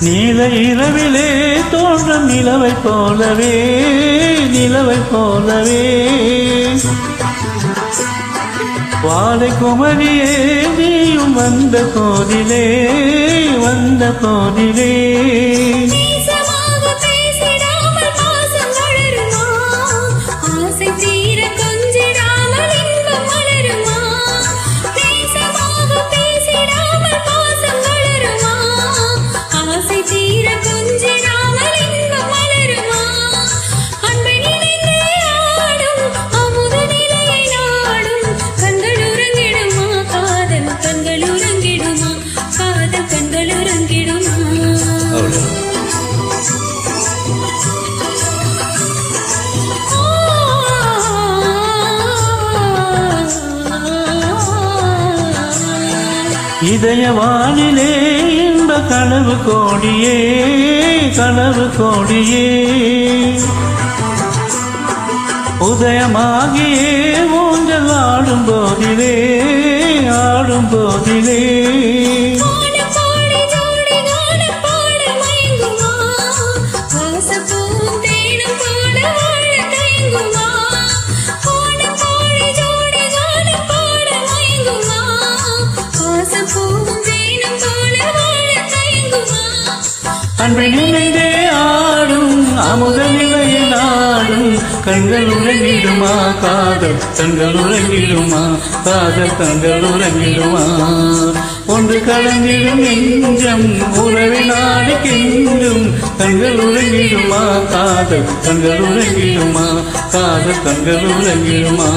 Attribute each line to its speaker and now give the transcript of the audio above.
Speaker 1: நீல இரவிலே தோன்றும் நிலவை போலவே நிலவை போலவே. வாழை குமரியே நீயும் வந்த போதிலே வந்த போதிலே
Speaker 2: தீர கொஞ்சிடாமல்
Speaker 1: இதயவானிலே இன்ப கனவு கோடியே கனவு கோடியே. உதயமாகியே ஊஞ்சல் ஆடும் போதிலே அன்பை நினைந்தே ஆடும் அமுதமில்லை நாடும் கண்கள் உறங்கிடுமா காதல் கண்கள் உறங்கிடுமா காதல் கண்கள் உறங்கிடுமா? ஒன்று கலந்திடும் நெஞ்சம் உறவை நாடு கெஞ்சும் கண்கள் உறங்கிடுமா காதல் கண்கள் உறங்கிடுமா காதல் கண்கள் உறங்கிடுமா?